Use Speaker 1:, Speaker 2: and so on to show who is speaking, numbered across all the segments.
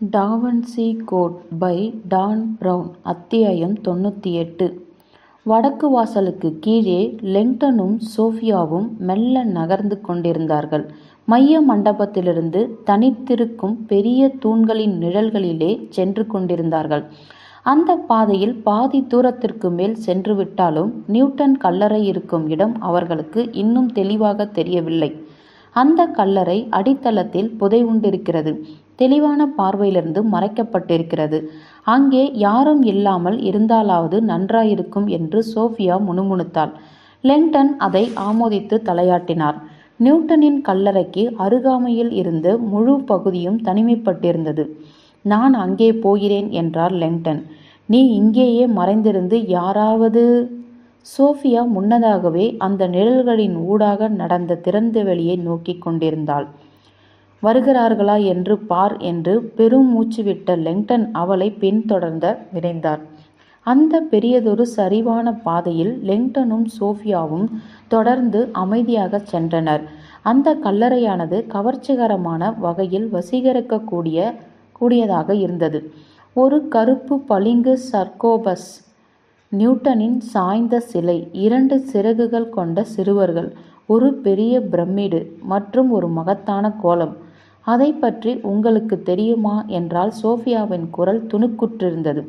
Speaker 1: Da Vinci code by Dan Brown அத்தியாயம் தொண்ணூற்றி எட்டு வடக்கு வாசலுக்கு கீழே லெங்டனும் சோஃபியாவும் மெல்ல நகர்ந்து கொண்டிருந்தார்கள். மைய மண்டபத்திலிருந்து தனித்திருக்கும் பெரிய தூண்களின் நிழல்களிலே சென்று கொண்டிருந்தார்கள். அந்த பாதையில் பாதி தூரத்திற்கு மேல் சென்று விட்டாலும் நியூட்டன் கல்லறை இருக்கும் இடம் அவர்களுக்கு இன்னும் தெளிவாக தெரியவில்லை. அந்த கல்லறை அடித்தளத்தில் புதைவுண்டிருக்கிறது. தெளிவான பார்வையிலிருந்து மறைக்கப்பட்டிருக்கிறது. அங்கே யாரும் இல்லாமல் இருந்தாலாவது நன்றாயிருக்கும் என்று சோஃபியா முணுமுணுத்தாள். லெங்டன் அதை ஆமோதித்து தலையாட்டினார். நியூட்டனின் கல்லறைக்கு அருகாமையில் இருந்து முழு பகுதியும் தனிமைப்பட்டிருந்தது. நான் அங்கே போகிறேன் என்றார் லெங்டன். நீ இங்கேயே மறைந்திருந்து யாராவது சோஃபியா முன்னதாகவே அந்த நிழல்களின் ஊடாக நடந்த திறந்த வெளியை நோக்கி கொண்டிருந்தாள். வருகிறார்களா என்று பார் என்று பெரும் மூச்சு விட்ட லெங்டன் அவளை பின்தொடர்ந்த விரைந்தார். அந்த பெரியதொரு சரிவான பாதையில் லெங்டனும் சோஃபியாவும் தொடர்ந்து அமைதியாக சென்றனர். அந்த கல்லறையானது கவர்ச்சிகரமான வகையில் வசீகரிக்கக்கூடிய கூடியதாக இருந்தது. ஒரு கருப்பு பளிங்கு சர்கோபஸ் நியூட்டனின் சாய்ந்த சிலை இரண்டு சிறகுகள் கொண்ட சிறுவர்கள் ஒரு பெரிய பிரமிடு மற்றும் ஒரு மகத்தான கோலம் அதை பற்றி உங்களுக்கு தெரியுமா என்றால் சோஃபியாவின் குரல் துணுக்குற்றிருந்தது.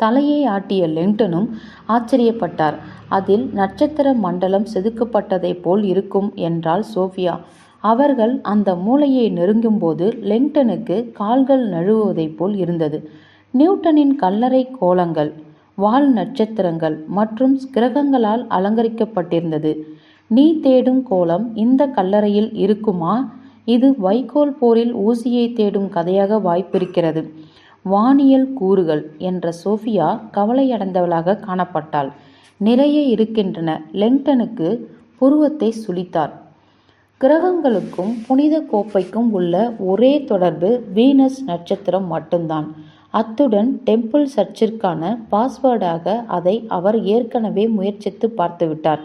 Speaker 1: தலையை ஆட்டிய லெங்டனும் ஆச்சரியப்பட்டார். அதில் நட்சத்திர மண்டலம் செதுக்கப்பட்டதைப் போல் இருக்கும் என்றால் சோஃபியா. அவர்கள் அந்த மூளையை நெருங்கும்போது லெங்டனுக்கு கால்கள் நழுவுவதைப் போல் இருந்தது. நியூட்டனின் கல்லறை கோலங்கள் வால் நட்சத்திரங்கள் மற்றும் கிரகங்களால் அலங்கரிக்கப்பட்டிருந்தது. நீ தேடும் கோலம் இந்த கல்லறையில் இருக்குமா? இது வைக்கோல் போரில் ஊசியை தேடும் கதையாக வாய்ப்பிருக்கிறது. வானியல் கூறுகள் என்ற சோஃபியா கவலையடைந்தவளாக காணப்பட்டாள். நிறைய இருக்கின்றன. லெங்டனுக்கு புருவத்தை சுளித்தார் கிரகங்களுக்கும் புனித கோப்பைக்கும் உள்ள ஒரே தொடர்பு வீனஸ் நட்சத்திரம் மட்டும்தான். அத்துடன் டெம்பிள் சர்ச்சிற்கான பாஸ்வேர்டாக அதை அவர் ஏற்கனவே முயற்சித்து பார்த்துவிட்டார்.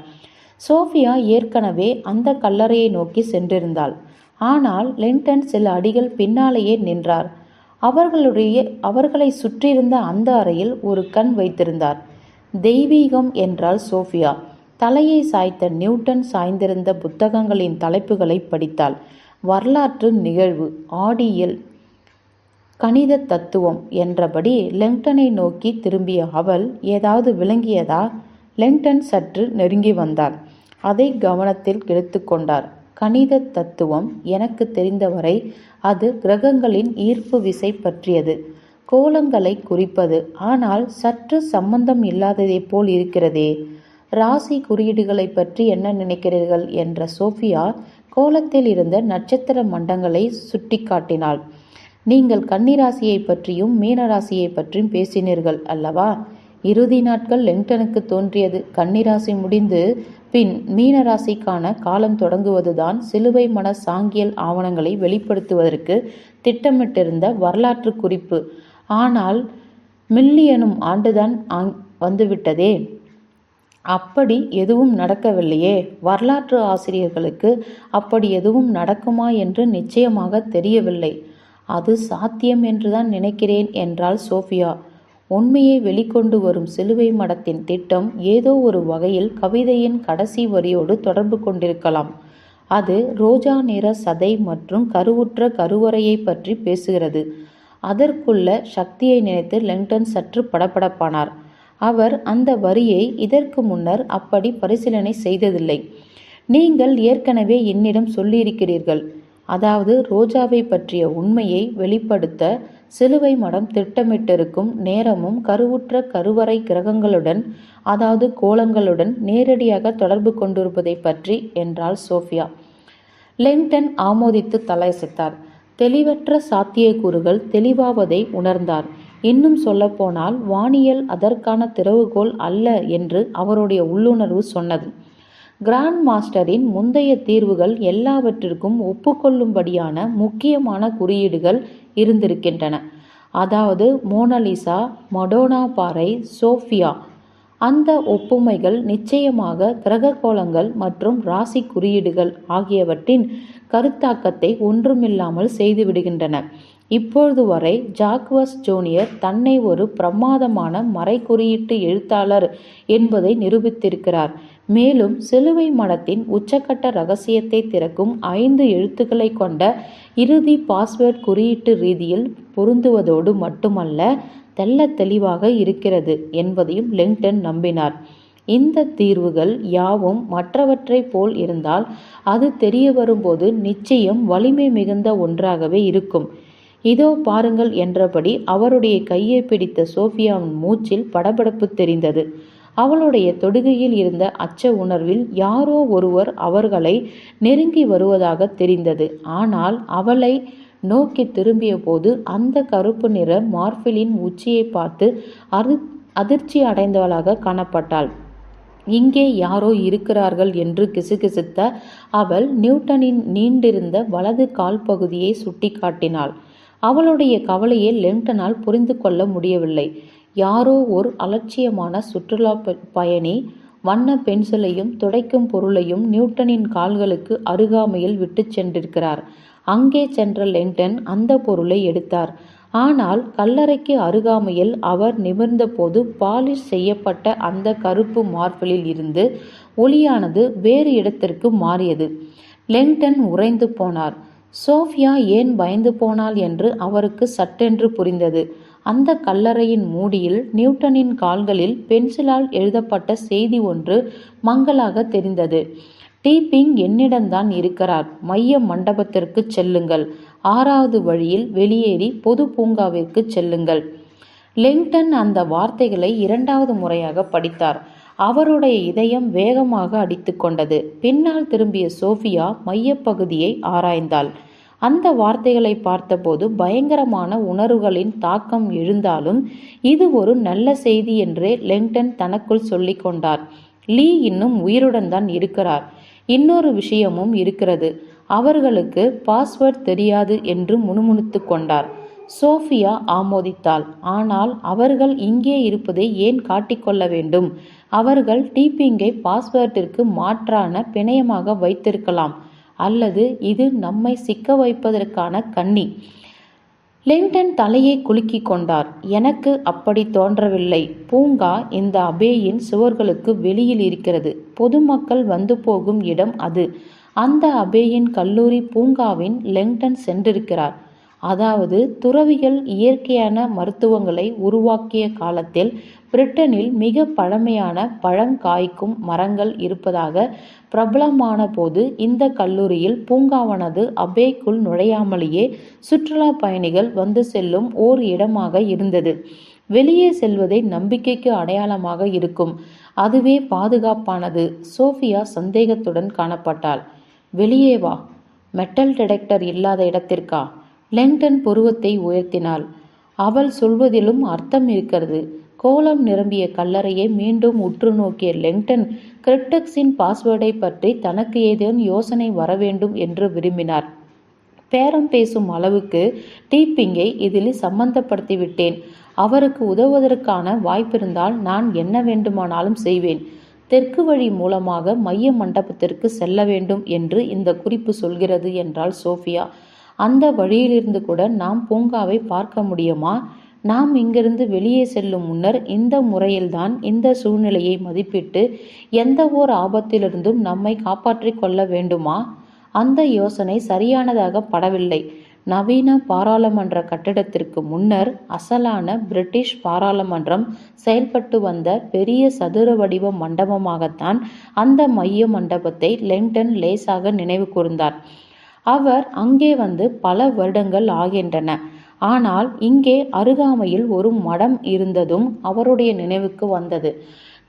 Speaker 1: சோஃபியா ஏற்கனவே அந்த கல்லறையை நோக்கி சென்றிருந்தாள். ஆனால் லென்டன் சில அடிகள் பின்னாலேயே நின்றார். அவர்களுடைய அவர்களை சுற்றியிருந்த அந்த அறையில் ஒரு கண் வைத்திருந்தார். தெய்வீகம் என்றால் சோஃபியா. தலையை சாய்த்த நியூட்டன் சாய்ந்திருந்த புத்தகங்களின் தலைப்புகளை படித்தாள். வரலாற்று நிகழ்வு ஆடியல் கணித தத்துவம் என்றபடி லெங்டனை நோக்கி திரும்பிய அவள் ஏதாவது விளங்கியதா? லெங்டன் சற்று நெருங்கி வந்தார் அதை கவனத்தில் எடுத்து கொண்டார். கணித தத்துவம் எனக்கு தெரிந்தவரை அது கிரகங்களின் ஈர்ப்பு விசை பற்றியது. கோலங்களை குறிப்பது. ஆனால் சற்று சம்பந்தம் இல்லாததைப் போல் இருக்கிறதே. ராசி குறியீடுகளை பற்றி என்ன நினைக்கிறீர்கள் என்ற சோஃபியா கோலத்தில் இருந்த நட்சத்திர மண்டங்களை சுட்டிக்காட்டினாள். நீங்கள் கன்னிராசியை பற்றியும் மீனராசியை பற்றியும் பேசினீர்கள் அல்லவா? இறுதி நாட்கள் லெங்டனுக்கு தோன்றியது. கன்னிராசி முடிந்து பின் மீனராசிக்கான காலம் தொடங்குவதுதான் சிலுவை மன சாங்கியல் ஆவணங்களை வெளிப்படுத்துவதற்கு திட்டமிட்டிருந்த வரலாற்று குறிப்பு. ஆனால் மில்லியனும் ஆண்டுதான் வந்துவிட்டதே. அப்படி எதுவும் நடக்கவில்லையே. வரலாற்று ஆசிரியர்களுக்கு அப்படி எதுவும் நடக்குமா என்று நிச்சயமாக தெரியவில்லை. அது சாத்தியம் என்றுதான் நினைக்கிறேன் என்றாள் சோஃபியா. உண்மையை வெளிக்கொண்டு வரும் சிலுவை மடத்தின் திட்டம் ஏதோ ஒரு வகையில் கவிதையின் கடைசி வரியோடு தொடர்பு கொண்டிருக்கலாம். அது ரோஜா நிற சதை மற்றும் கருவுற்ற கருவறையை பற்றி பேசுகிறது. அதற்குள்ள சக்தியை நினைத்து லெங்டன் சற்று படபடப்பானார். அவர் அந்த வரியை இதற்கு முன்னர் அப்படி பரிசீலனை செய்ததில்லை. நீங்கள் ஏற்கனவே என்னிடம் சொல்லியிருக்கிறீர்கள். அதாவது ரோஜாவை பற்றிய உண்மையை வெளிப்படுத்த சிலுவை மடம் திட்டமிட்டிருக்கும் நேரமும் கருவுற்ற கருவறை கிரகங்களுடன் அதாவது கோலங்களுடன் நேரடியாக தொடர்பு கொண்டிருப்பதை பற்றி என்றாள் சோஃபியா. லெங்டன் ஆமோதித்து தலையசைத்தார். தெளிவற்ற சாத்தியக்கூறுகள் தெளிவாவதை உணர்ந்தார். இன்னும் சொல்லப்போனால் வானியல் அதற்கான திறவுகோல் அல்ல என்று அவருடைய உள்ளுணர்வு சொன்னது. கிராண்ட் மாஸ்டரின் முந்தைய தீர்வுகள் எல்லாவற்றிற்கும் ஒப்புக்கொள்ளும்படியான முக்கியமான குறியீடுகள் இருந்திருக்கின்றன. அதாவது மோனலிசா மடோனா பாறை சோஃபியா. அந்த ஒப்புமைகள் நிச்சயமாக கிரககோளங்கள் மற்றும் ராசி குறியீடுகள் ஆகியவற்றின் கருத்தாக்கத்தை ஒன்றுமில்லாமல் செய்துவிடுகின்றன. இப்பொழுது வரை ஜாக்வஸ் ஜூனியர் தன்னை ஒரு பிரமாதமான மறைக்குறியீட்டு எழுத்தாளர் என்பதை நிரூபித்திருக்கிறார். மேலும் சிலுவை மடத்தின் உச்சக்கட்ட ரகசியத்தை திறக்கும் ஐந்து எழுத்துக்களை கொண்ட இறுதி பாஸ்வேர்ட் குறியீட்டு ரீதியில் பொருந்துவதோடு மட்டுமல்ல தெள்ள தெளிவாக இருக்கிறது என்பதையும் லிங்டன் நம்பினார். இந்த தீர்வுகள் யாவும் மற்றவற்றைப் போல் இருந்தால் அது தெரிய வரும்போது நிச்சயம் வலிமை மிகுந்த ஒன்றாகவே இருக்கும். இதோ பாருங்கள் என்றபடி அவருடைய கையை பிடித்த சோஃபியாவின் மூச்சில் படபடப்பு தெரிந்தது. அவளுடைய தொடுகையில் இருந்த அச்ச உணர்வில் யாரோ ஒருவர் அவர்களை நெருங்கி வருவதாக தெரிந்தது. ஆனால் அவளை நோக்கி திரும்பிய போது அந்த கருப்பு நிற மார்பிலின் உச்சியை பார்த்து அரு அதிர்ச்சி அடைந்தவளாக காணப்பட்டாள். இங்கே யாரோ இருக்கிறார்கள் என்று கிசுகிசுத்த அவள் நியூட்டனின் நீண்டிருந்த வலது கால் பகுதியை சுட்டிக்காட்டினாள். அவளுடைய கவலையை லெங்டனால் புரிந்து கொள்ள முடியவில்லை. யாரோ ஒரு அலட்சியமான சுற்றுலா பயணி வண்ண பென்சிலையும் துடைக்கும் பொருளையும் நியூட்டனின் கால்களுக்கு அருகாமையில் விட்டு சென்றிருக்கிறார். அங்கே சென்ற லெங்டன் அந்த பொருளை எடுத்தார். ஆனால் கல்லறைக்கு அருகாமையில் அவர் நிமிர்ந்தபோது பாலிஷ் செய்யப்பட்ட அந்த கருப்பு மார்பிளில் இருந்து ஒளியானது வேறு இடத்திற்கு மாறியது. லெங்டன் உறைந்து போனார். சோஃபியா ஏன் பயந்து போனாள் என்று அவருக்கு சட்டென்று புரிந்தது. அந்த கல்லறையின் மூடியில் நியூட்டனின் கால்களில் பென்சிலால் எழுதப்பட்ட செய்தி ஒன்று மங்களாக தெரிந்தது. டீப்பிங் என்னிடம்தான் இருக்கிறார். மைய மண்டபத்திற்கு செல்லுங்கள். ஆறாவது வழியில் வெளியேறி பொது பூங்காவிற்கு செல்லுங்கள் லிங்டன் அந்த வார்த்தைகளை இரண்டாவது முறையாக படித்தார். அவருடைய இதயம் வேகமாக அடித்து கொண்டது. பின்னால் திரும்பிய சோஃபியா மையப்பகுதியை ஆராய்ந்தாள். அந்த வார்த்தைகளை பார்த்தபோது பயங்கரமான உணர்வுகளின் தாக்கம் எழுந்தாலும் இது ஒரு நல்ல செய்தி என்றே லெங்டன் தனக்குள் சொல்லி கொண்டார். லீ இன்னும் உயிருடன் தான் இருக்கிறார். இன்னொரு விஷயமும் இருக்கிறது. அவர்களுக்கு பாஸ்வேர்ட் தெரியாது என்று முணுமுணுத்து கொண்டார். சோஃபியா ஆமோதித்தாள். ஆனால் அவர்கள் இங்கே இருப்பதை ஏன் காட்டிக்கொள்ள வேண்டும்? அவர்கள் டீப்பிங்கை பாஸ்வேர்டிற்கு மாற்றான பிணையமாக வைத்திருக்கலாம். அல்லது இது நம்மை சிக்க வைப்பதற்கான கண்ணி. லிங்டன் தலையை குலுக்கி கொண்டார். எனக்கு அப்படி தோன்றவில்லை. பூங்கா இந்த அபேயின் சுவர்களுக்கு வெளியில் இருக்கிறது. பொதுமக்கள் வந்து போகும் இடம் அது. அந்த அபேயின் கல்லூரி பூங்காவின் லெங்டன் சென்றிருக்கிறார். அதாவது துறவிகள் இயற்கையான மருத்துவங்களை உருவாக்கிய காலத்தில் பிரிட்டனில் மிக பழமையான பழங்காய்க்கும் மரங்கள் இருப்பதாக பிரபலமான போது இந்த கல்லூரியில் பூங்காவானது அபேக்குள் நுழையாமலேயே சுற்றுலா பயணிகள் வந்து செல்லும் ஓர் இடமாக இருந்தது. வெளியே செல்வதை நம்பிக்கைக்கு அடையாளமாக இருக்கும். அதுவே பாதுகாப்பானது. சோஃபியா சந்தேகத்துடன் காணப்பட்டாள். வெளியே வா. மெட்டல் டிடெக்டர் இல்லாத இடத்திற்கா? லெங்டன் புருவத்தை உயர்த்தினாள். அவள் சொல்வதிலும் அர்த்தம் இருக்கிறது. கோலம் நிரம்பிய கல்லறையை மீண்டும் உற்று நோக்கிய லெங்டன் கிரிப்டக்ஸின் பாஸ்வேர்டை பற்றி தனக்கு ஏதேனும் யோசனை வர வேண்டும் என்று விரும்பினார். பேரம் பேசும் அளவுக்கு டீப்பிங்கை இதில் சம்பந்தப்படுத்திவிட்டேன். அவருக்கு உதவுவதற்கான வாய்ப்பிருந்தால் நான் என்ன வேண்டுமானாலும் செய்வேன். தெற்கு வழி மூலமாக மைய மண்டபத்திற்கு செல்ல வேண்டும் என்று இந்த குறிப்பு சொல்கிறது என்றாள் சோஃபியா. அந்த வழியிலிருந்து கூட நாம் பூங்காவை பார்க்க முடியுமா? நாம் இங்கிருந்து வெளியே செல்லும் முன்னர் இந்த முறையில்தான் இந்த சூழ்நிலையை மதிப்பிட்டு எந்த ஓர் ஆபத்திலிருந்தும் நம்மை காப்பாற்றிக் கொள்ள வேண்டுமா? அந்த யோசனை சரியானதாக படவில்லை. நவீன பாராளுமன்ற கட்டிடத்திற்கு முன்னர் அசலான பிரிட்டிஷ் பாராளுமன்றம் செயல்பட்டு வந்த பெரிய சதுர வடிவ மண்டபமாகத்தான் அந்த மைய மண்டபத்தை லெங்டன் லேசாக நினைவு கூர்ந்தார். அவர் அங்கே வந்து பல வருடங்கள் ஆகின்றன. ஆனால் இங்கே அருகாமையில் ஒரு மடம் இருந்ததும் அவருடைய நினைவுக்கு வந்தது.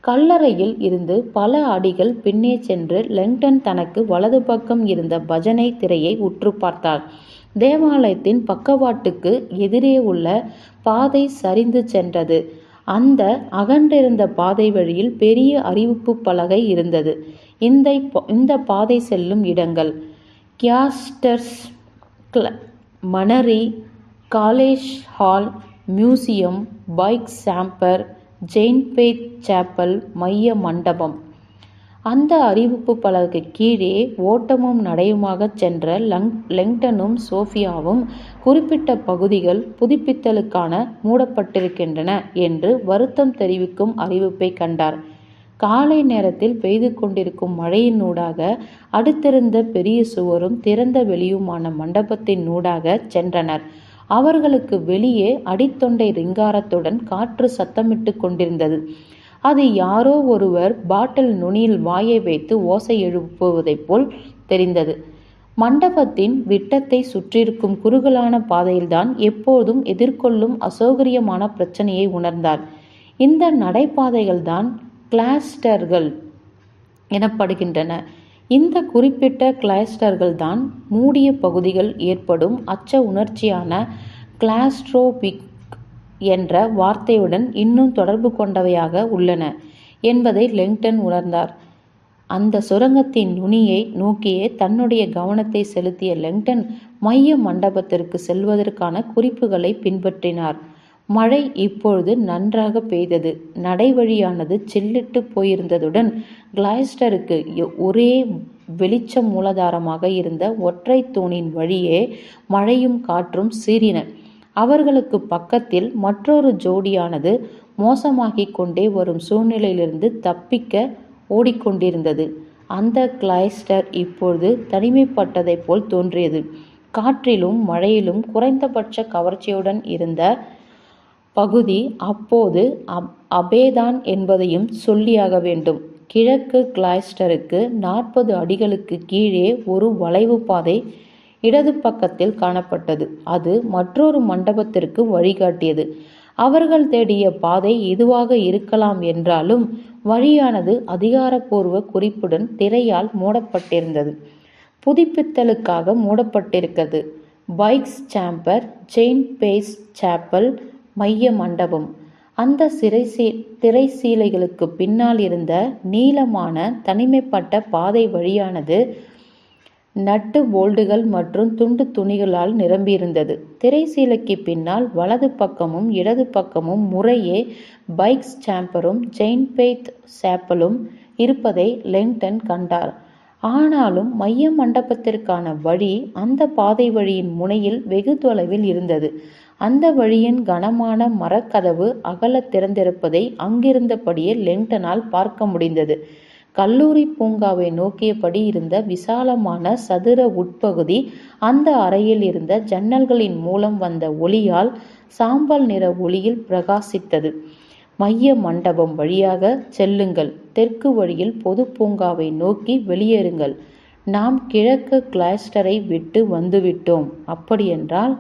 Speaker 1: கல்லறையில் இருந்து பல அடிகள் பின்னே சென்று லெங்டன் தனக்கு வலது பக்கம் இருந்த பஜனை திரையை உற்று பார்த்தார் தேவாலயத்தின் பக்கவாட்டுக்கு எதிரே உள்ள பாதை சரிந்து சென்றது. அந்த அகன்றிருந்த பாதை வழியில் பெரிய அறிவிப்பு பலகை இருந்தது. இந்த இந்த பாதை செல்லும் இடங்கள். கியாஸ்டர்ஸ் மணரி College Hall Museum Pyx Chamber Saint Faith's Chapel மைய மண்டபம். அந்த அறிவிப்பு பலகைக்கு கீழே ஓட்டமும் நடையுமாகச் சென்ற லங் லெங்டனும் சோஃபியாவும் குறிப்பிட்ட பகுதிகள் புதுப்பித்தலுக்கான மூடப்பட்டிருக்கின்றன என்று வருத்தம் தெரிவிக்கும் அறிவிப்பை கண்டார். காலை நேரத்தில் பெய்து கொண்டிருக்கும் மழையினூடாக அடுத்திருந்த பெரிய சுவரும் திறந்த வெளியுமான மண்டபத்தின் ஊடாக சென்றனர். அவர்களுக்கு வெளியே அடித்தொண்டை ரிங்காரத்துடன் காற்று சத்தமிட்டு கொண்டிருந்தது. அது யாரோ ஒருவர் பாட்டில் நுனியில் வாயை வைத்து ஓசை எழுப்புவதைப் போல் தெரிந்தது. மண்டபத்தின் விட்டத்தை சுற்றிருக்கும் குறுகலான பாதையில்தான் எப்போதும் எதிர்கொள்ளும் அசௌகரியமான பிரச்சனையை உணர்ந்தார். இந்த நடைபாதைகள்தான் கிளாஸ்டர்கள் எனப்படுகின்றன. இந்த குறிப்பிட்ட கிளாஸ்டர்கள்தான் மூடிய பகுதிகள் ஏற்படும் அச்ச உணர்ச்சியான கிளாஸ்ட்ரோபிக் என்ற வார்த்தையுடன் இன்னும் தொடர்பு கொண்டவையாக உள்ளன என்பதை லெங்டன் உணர்ந்தார். அந்த சுரங்கத்தின் நுனியை நோக்கியே தன்னுடைய கவனத்தை செலுத்திய லெங்டன் மைய மண்டபத்திற்கு செல்வதற்கான குறிப்புகளை பின்பற்றினார். மழை இப்பொழுது நன்றாக பெய்தது. நடைவழியானது சில்லிட்டு போயிருந்ததுடன் கிளாஸ்டருக்கு ஒரே வெளிச்ச மூலாதாரமாக இருந்த ஒற்றை தூணின் வழியே மழையும் காற்றும் சீறின. அவர்களுக்கு பக்கத்தில் மற்றொரு ஜோடியானது மோசமாகிக் கொண்டே வரும் சூழ்நிலையிலிருந்து தப்பிக்க ஓடிக்கொண்டிருந்தது. அந்த கிளைஸ்டர் இப்பொழுது தனிமைப்பட்டதைப் போல் தோன்றியது. காற்றிலும் மழையிலும் குறைந்தபட்ச கவர்ச்சியுடன் இருந்த பகுதி அப்போது அப் அபேதான் என்பதையும் சொல்லியாக வேண்டும். கிழக்கு கிளைஸ்டருக்கு நாற்பது அடிகளுக்கு கீழே ஒரு வளைவு பாதை இடது பக்கத்தில் காணப்பட்டது. அது மற்றொரு மண்டபத்திற்கு வழிகாட்டியது. அவர்கள் தேடிய பாதை இதுவாக இருக்கலாம் என்றாலும் வழியானது அதிகாரப்பூர்வ குறிப்புடன் திரையால் மூடப்பட்டிருந்தது. புதுப்பித்தலுக்காக மூடப்பட்டிருக்கிறது. Pyx Chamber Saint Faith's Chapel மைய மண்டபம். அந்த சிறைசீ திரைசீலைகளுக்கு பின்னால் இருந்த நீளமான தனிமைப்பட்ட பாதை வழியானது நட்டு போல்டுகள் மற்றும் துண்டு துணிகளால் நிரம்பியிருந்தது. திரைசீலைக்கு பின்னால் வலது பக்கமும் இடது பக்கமும் முறையே பைக்ஸ் சாம்பரும் ஜெயின் பெய்த் சேப்பலும் இருப்பதை லெங்டன் கண்டார். ஆனாலும் மைய மண்டபத்திற்கான வழி அந்த பாதை வழியின் முனையில் வெகு தொலைவில் இருந்தது. அந்த வழியின் கனமான மரக்கதவு அகல திறந்திருப்பதை அங்கிருந்தபடியே லெங்டனால் பார்க்க முடிந்தது. கல்லூரி பூங்காவை நோக்கியபடி இருந்த விசாலமான சதுர உட்பகுதி அந்த அறையில் இருந்த ஜன்னல்களின் மூலம் வந்த ஒளியால் சாம்பல் நிற ஒளியில் பிரகாசித்தது. மைய மண்டபம் வழியாக செல்லுங்கள். தெற்கு வழியில் பொது பூங்காவை நோக்கி வெளியேறுங்கள். நாம் கிழக்கு கிளாஸ்டரை விட்டு வந்துவிட்டோம். அப்படியென்றால்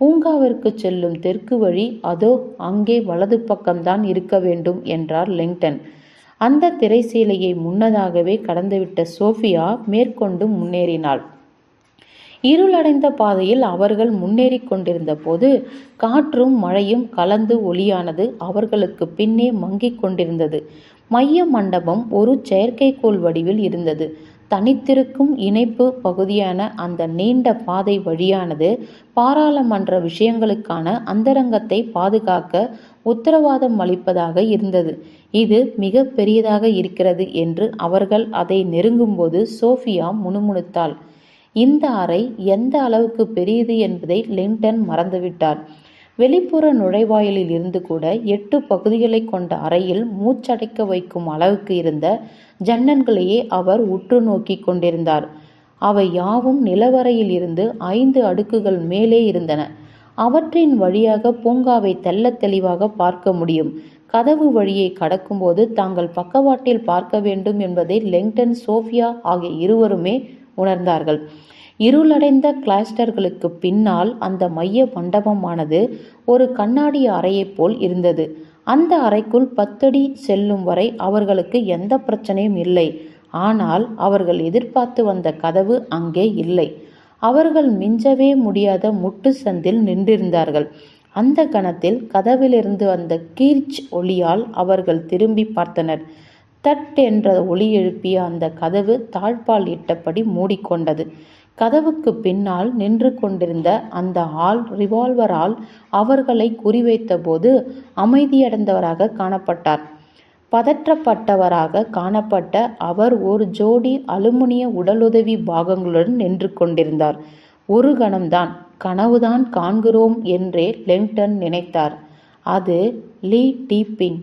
Speaker 1: பூங்காவிற்கு செல்லும் தெற்கு வழி அதோ அங்கே வலது பக்கம்தான் இருக்க வேண்டும் என்றார் லிங்டன். அந்த திரைசீலையை முன்னதாகவே கடந்துவிட்ட சோஃபியா மேற்கொண்டு முன்னேறினாள். இருளடைந்த பாதையில் அவர்கள் முன்னேறி கொண்டிருந்த போது காற்றும் மழையும் கலந்து ஒளியானது அவர்களுக்கு பின்னே மங்கிக் கொண்டிருந்தது. மைய மண்டபம் ஒரு செயற்கைக்கோள் வடிவில் இருந்தது. தனித்திருக்கும் இணைப்பு பகுதியான அந்த நீண்ட பாதை வழியானது பாராளுமன்ற விஷயங்களுக்கான அந்தரங்கத்தை பாதுகாக்க உத்தரவாதம் அளிப்பதாக இருந்தது. இது மிக பெரியதாக இருக்கிறது என்று அவர்கள் அதை நெருங்கும்போது சோஃபியா முணுமுணுத்தாள். இந்த அறை எந்த அளவுக்கு பெரியது என்பதை லிண்டன் மறந்துவிட்டார். வெளிப்புற நுழைவாயிலில் இருந்து கூட எட்டு பகுதிகளை கொண்ட அறையில் மூச்சடைக்க வைக்கும் அளவுக்கு இருந்த ஜன்னல்களையே அவர் உற்று நோக்கி கொண்டிருந்தார். அவை யாவும் நிலவரையில் இருந்து ஐந்து அடுக்குகள் மேலே இருந்தன. அவற்றின் வழியாக பூங்காவை தெல்ல தெளிவாக பார்க்க முடியும். கதவு வழியை கடக்கும்போது தாங்கள் பக்கவாட்டில் பார்க்க வேண்டும் என்பதை லெங்டன் சோஃபியா ஆகிய இருவருமே உணர்ந்தார்கள். இருளடைந்த கிளாஸ்டர்களுக்கு பின்னால் அந்த மைய மண்டபமானது ஒரு கண்ணாடி அறையைப் போல் இருந்தது. அந்த அறைக்குள் பத்தடி செல்லும் வரை அவர்களுக்கு எந்த பிரச்சனையும் இல்லை. ஆனால் அவர்கள் எதிர்பார்த்து வந்த கதவு அங்கே இல்லை. அவர்கள் மிஞ்சவே முடியாத முட்டு சந்தில் நின்றிருந்தார்கள். அந்த கணத்தில் கதவிலிருந்து வந்த கீர்ச் ஒளியால் அவர்கள் திரும்பி பார்த்தனர். தட் என்ற ஒளி எழுப்பிய அந்த கதவு தாழ்பால் இட்டபடி மூடிக்கொண்டது. கதவுக்கு பின்னால் நின்று கொண்டிருந்த அந்த ஆள் ரிவால்வரால் அவர்களை குறிவைத்தபோது அமைதியடைந்தவராக காணப்பட்டார் பதற்றப்பட்டவராக காணப்பட்ட அவர் ஒரு ஜோடி அலுமினிய உடலுதவி பாகங்களுடன் நின்று கொண்டிருந்தார். ஒரு கணம்தான் கனவுதான் காண்கிறோம் என்றே லெங்டன் நினைத்தார். அது லீ டீப்பிங்.